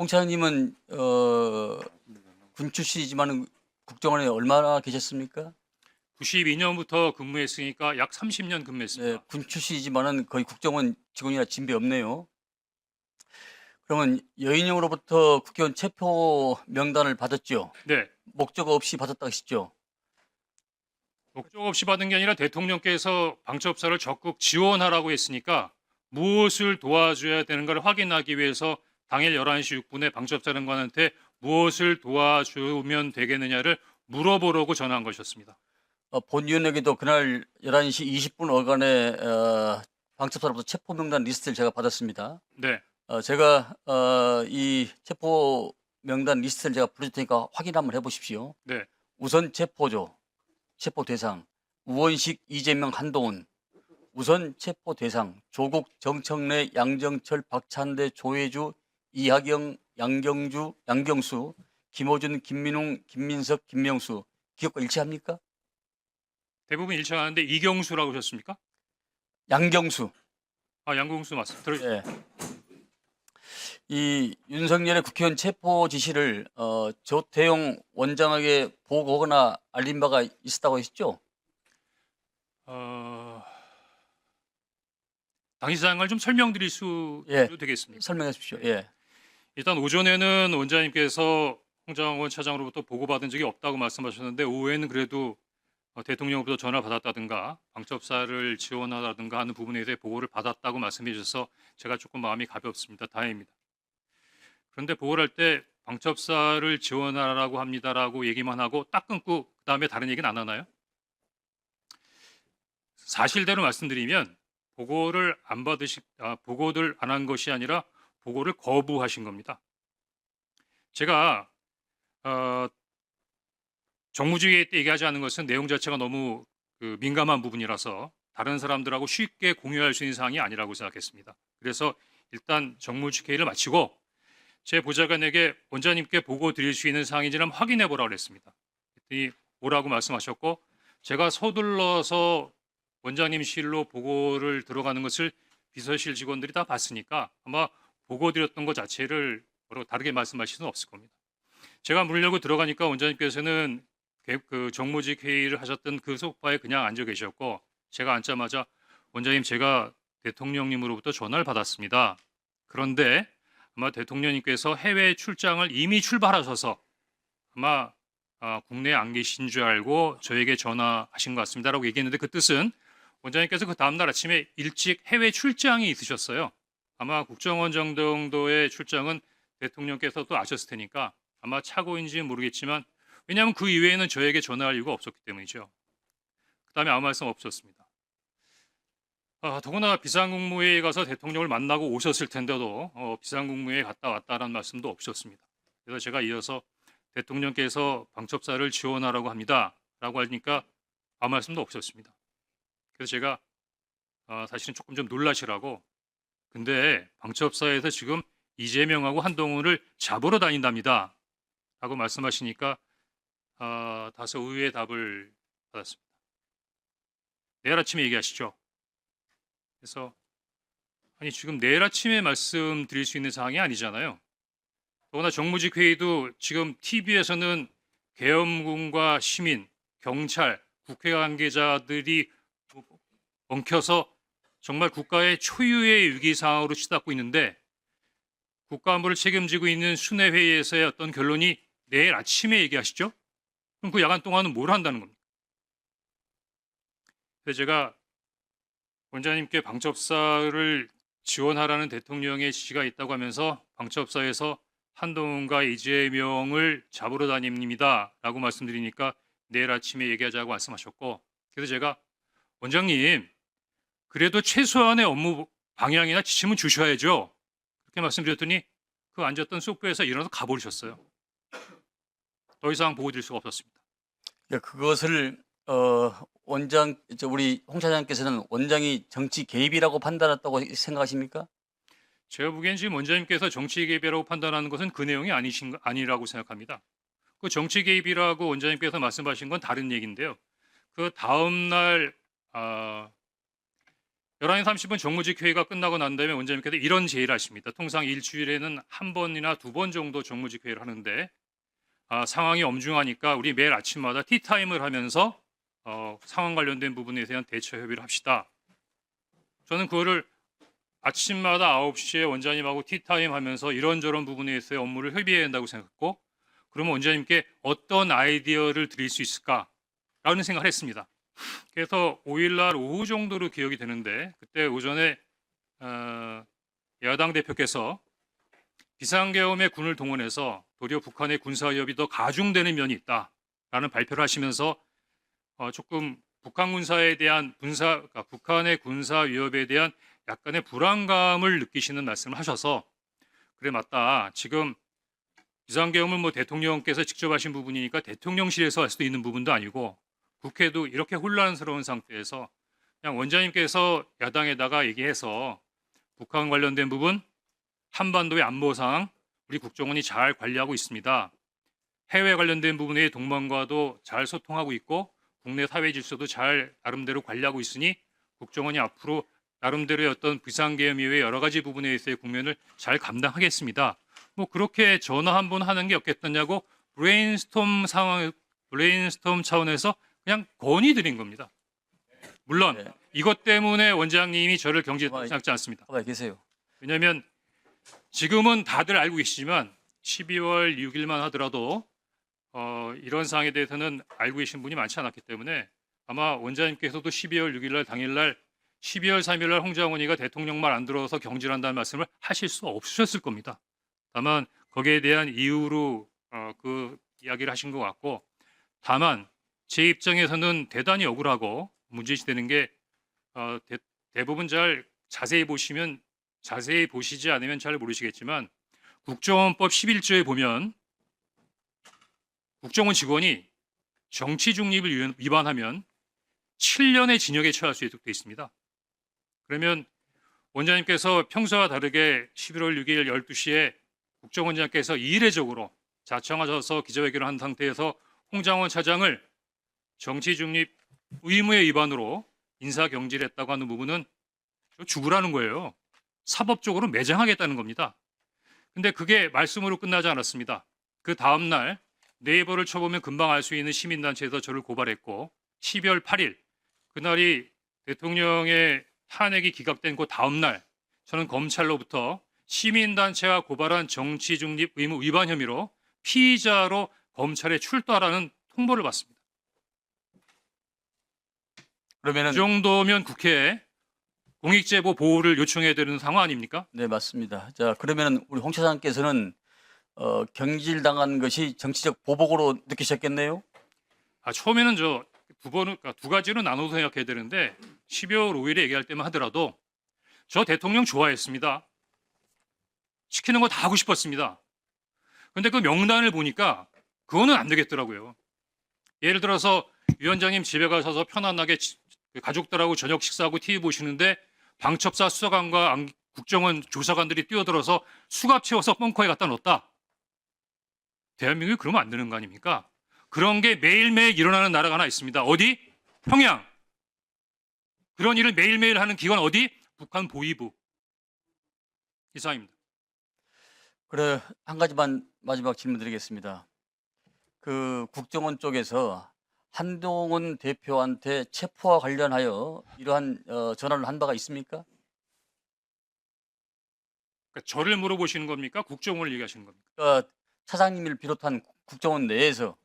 홍 차장님은 어, 군 출신이지만 국정원에 얼마나 계셨습니까? 92년부터 근무했으니까 약 30년 네, 근무했습니다. 군 출신이지만은 거의 국정원 직원이나 진배 없네요. 그러면 여인영으로부터 국회의원 체포 명단을 받았죠. 네. 목적 없이 받았다 하시죠. 목적 없이 받은 게 아니라 대통령께서 방첩사를 적극 지원하라고 했으니까 무엇을 도와줘야 되는가를 확인하기 위해서 당일 11시 6분에 방첩사령관한테 무엇을 도와주면 되겠느냐를 물어보려고 전화한 것이었습니다. 어, 본위원에게도 그날 11시 20분 어간에 어, 방첩사로부터 체포 명단 리스트를 제가 받았습니다. 네. 어, 제가 어, 이 체포 명단 리스트를 제가 부를 테니까 확인 한번 해보십시오. 네. 우선 체포조, 체포 대상, 우원식, 이재명, 한동훈. 우선 체포 대상, 조국, 정청래, 양정철, 박찬대, 조혜주, 이하경, 양경주, 양경수, 김호준, 김민웅, 김민석, 김명수. 기억과 일치합니까? 대부분 일치하는데 이경수라고 하셨습니까? 양경수. 아, 양궁수 맞습니다. 들어- 예. 이 윤석열의 국회의원 체포 지시를 어, 조태용 원장에게 보고하거나 알린 바가 있었다고 하셨죠? 어... 당시상을 좀 설명드릴 수 예. 되겠습니까? 설명해 주십시오. 예. 일단 오전에는 원장님께서 홍장원 차장으로부터 보고받은 적이 없다고 말씀하셨는데 오후에는 그래도 어, 대통령으로부터 전화 받았다든가 방첩사를 지원하다든가 하는 부분에 대해 보고를 받았다고 말씀해 주셔서 제가 조금 마음이 가볍습니다. 다행입니다. 그런데 보고를 할 때 방첩사를 지원하라고 합니다라고 얘기만 하고 딱 끊고 그 다음에 다른 얘기는 안 하나요? 사실대로 말씀드리면 보고를 안 받으시 아, 보고를 안 한 것이 아니라 보고를 거부하신 겁니다. 제가 어, 정무주의 때 얘기하지 않은 것은 내용 자체가 너무 그 민감한 부분이라서 다른 사람들하고 쉽게 공유할 수 있는 사항이 아니라고 생각했습니다. 그래서 일단 정무주회의를 마치고 제 보좌관에게 원장님께 보고 드릴 수 있는 사항인지는 확인해 보라고 그랬습니다. 그랬더니 오라고 말씀하셨고 제가 서둘러서 원장님실로 보고를 들어가는 것을 비서실 직원들이 다 봤으니까 아마 보고 드렸던 것 자체를 뭐라고 다르게 말씀하실 수는 없을 겁니다. 제가 물려고 들어가니까 원장님께서는 개- 그 정무직 회의를 하셨던 그 소파에 그냥 앉아 계셨고 제가 앉자마자 원장님 제가 대통령님으로부터 전화를 받았습니다. 그런데 아마 대통령님께서 해외 출장을 이미 출발하셔서 아마 아, 국내에 안 계신 줄 알고 저에게 전화하신 것 같습니다라고 얘기했는데 그 뜻은 원장님께서 그 다음날 아침에 일찍 해외 출장이 있으셨어요. 아마 국정원 정도의 출장은 대통령께서 또 아셨을 테니까 아마 착오인지는 모르겠지만 왜냐하면 그 이외에는 저에게 전화할 이유가 없었기 때문이죠. 그 다음에 아무 말씀 없었습니다. 아, 더구나 비상국무회에 가서 대통령을 만나고 오셨을 텐데도 어, 비상국무회에 갔다 왔다라는 말씀도 없으셨습니다. 그래서 제가 이어서 대통령께서 방첩사를 지원하라고 합니다 라고 하니까 아무 말씀도 없었습니다. 그래서 제가 어, 사실은 조금 좀 놀라시라고 근데 방첩사에서 지금 이재명하고 한동훈을 잡으러 다닌답니다. 라고 말씀하시니까 아, 다소 의외의 답을 받았습니다. 내일 아침에 얘기하시죠. 그래서 아니 지금 내일 아침에 말씀드릴 수 있는 사항이 아니잖아요. 더구나 정무직 회의도 지금 TV에서는 계엄군과 시민, 경찰, 국회 관계자들이 엉켜서 정말 국가의 초유의 위기 상황으로 치닫고 있는데 국가 안보를 책임지고 있는 순회 회의에서의 어떤 결론이 내일 아침에 얘기하시죠? 그럼 그 야간 동안은 뭘 한다는 겁니까? 그래서 제가 원장님께 방첩사를 지원하라는 대통령의 지시가 있다고 하면서 방첩사에서 한동훈과 이재명을 잡으러 다닙니다 라고 말씀드리니까 내일 아침에 얘기하자고 말씀하셨고 그래서 제가 원장님 그래도 최소한의 업무 방향이나 지침은 주셔야죠. 그렇게 말씀드렸더니 그 앉았던 소프에서 일어나서 가버리셨어요. 더 이상 보고 드릴 수가 없었습니다. 예, 그것을 어, 원장 저 우리 홍 차장께서는 원장이 정치 개입이라고 판단했다고 생각하십니까? 제가 보기엔 지금 원장님께서 정치 개입이라고 판단하는 것은 그 내용이 아니신 아니라고 생각합니다. 그 정치 개입이라고 원장님께서 말씀하신 건 다른 얘기인데요. 그 다음 날 아, 11시 30분 정무직 회의가 끝나고 난 다음에 원장님께서 이런 제의를 하십니다. 통상 일주일에는 한 번이나 두 번 정도 정무직 회의를 하는데 아, 상황이 엄중하니까 우리 매일 아침마다 티타임을 하면서 어, 상황 관련된 부분에 대한 대처 협의를 합시다. 저는 그거를 아침마다 9시에 원장님하고 티타임 하면서 이런저런 부분에 있어서 업무를 협의해야 한다고 생각했고 그러면 원장님께 어떤 아이디어를 드릴 수 있을까라는 생각을 했습니다. 그래서 5일날 오후 정도로 기억이 되는데 그때 오전에 어, 야당 대표께서 비상계엄에 군을 동원해서 도리어 북한의 군사 위협이 더 가중되는 면이 있다라는 발표를 하시면서 어, 조금 북한 군사에 대한 군사 그러니까 북한의 군사 위협에 대한 약간의 불안감을 느끼시는 말씀을 하셔서 그래 맞다. 지금 비상계엄을 뭐 대통령께서 직접 하신 부분이니까 대통령실에서 할 수도 있는 부분도 아니고 국회도 이렇게 혼란스러운 상태에서 그냥 원장님께서 야당에다가 얘기해서 북한 관련된 부분 한반도의 안보 상황 우리 국정원이 잘 관리하고 있습니다. 해외 관련된 부분의 동맹과도 잘 소통하고 있고 국내 사회 질서도 잘 나름대로 관리하고 있으니 국정원이 앞으로 나름대로의 어떤 비상계엄 이외의 여러 가지 부분에 있어의 국면을 잘 감당하겠습니다. 뭐 그렇게 전화 한 번 하는 게 없겠느냐고 브레인스톰 상황 브레인스톰 차원에서 그냥 건의 드린 겁니다. 물론 네. 이것 때문에 원장님이 저를 경질했다고 생각지 않습니다. 가만히 계세요. 왜냐하면 지금은 다들 알고 계시지만 12월 6일만 하더라도 어, 이런 사항에 대해서는 알고 계신 분이 많지 않았기 때문에 아마 원장님께서도 12월 6일날 당일날 12월 3일날 홍장원이가 대통령 말 안 들어서 경질한다는 말씀을 하실 수 없으셨을 겁니다. 다만 거기에 대한 이유로 어, 그 이야기를 하신 것 같고 다만 제 입장에서는 대단히 억울하고 문제시되는 게 어, 대, 대부분 잘 자세히 보시면 자세히 보시지 않으면 잘 모르시겠지만 국정원법 11조에 보면 국정원 직원이 정치 중립을 위반- 위반하면 7년의 징역에 처할 수 있도록 되어 있습니다. 그러면 원장님께서 평소와 다르게 11월 6일 12시에 국정원장께서 이례적으로 자청하셔서 기자회견을 한 상태에서 홍장원 차장을 정치 중립 의무의 위반으로 인사 경질했다고 하는 부분은 죽으라는 거예요. 사법적으로 매장하겠다는 겁니다. 근데 그게 말씀으로 끝나지 않았습니다. 그 다음 날 네이버를 쳐보면 금방 알 수 있는 시민단체에서 저를 고발했고 12월 8일 그날이 대통령의 탄핵이 기각된 그 다음 날 저는 검찰로부터 시민단체가 고발한 정치 중립 의무 위반 혐의로 피의자로 검찰에 출두하라는 통보를 받습니다. 그러면은 이 정도면 국회에 공익제보 보호를 요청해야 되는 상황 아닙니까? 네 맞습니다. 자 그러면은 우리 홍 차장께서는 어, 경질당한 것이 정치적 보복으로 느끼셨겠네요. 아, 처음에는 저 두 번은 그러니까 두 가지로 나눠서 생각해야 되는데 12월 5일에 얘기할 때만 하더라도 저 대통령 좋아했습니다. 시키는 거 다 하고 싶었습니다. 근데 그 명단을 보니까 그거는 안 되겠더라고요. 예를 들어서 위원장님 집에 가셔서 편안하게 지- 그 가족들하고 저녁 식사하고 TV 보시는데 방첩사 수사관과 안- 국정원 조사관들이 뛰어들어서 수갑 채워서 벙커에 갖다 놓았다. 대한민국이 그러면 안 되는 거 아닙니까? 그런 게 매일매일 일어나는 나라가 하나 있습니다. 어디? 평양. 그런 일을 매일매일 하는 기관 어디? 북한 보위부. 이상입니다. 그래 한 가지만 마지막 질문 드리겠습니다. 그 국정원 쪽에서 한동훈 대표한테 체포와 관련하여 이러한 어, 전화를 한 바가 있습니까? 그러니까 저를 물어보시는 겁니까? 국정원을 얘기하시는 겁니까? 어, 차장님을 비롯한 국- 국정원 내에서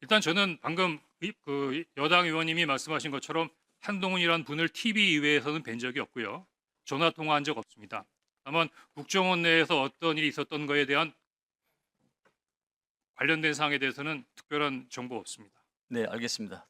일단 저는 방금 이- 그 여당 의원님이 말씀하신 것처럼 한동훈이란 분을 TV 이외에서는 뵌 적이 없고요. 전화 통화한 적 없습니다. 다만 국정원 내에서 어떤 일이 있었던 거에 대한 관련된 사항에 대해서는 특별한 정보 없습니다. 네 알겠습니다.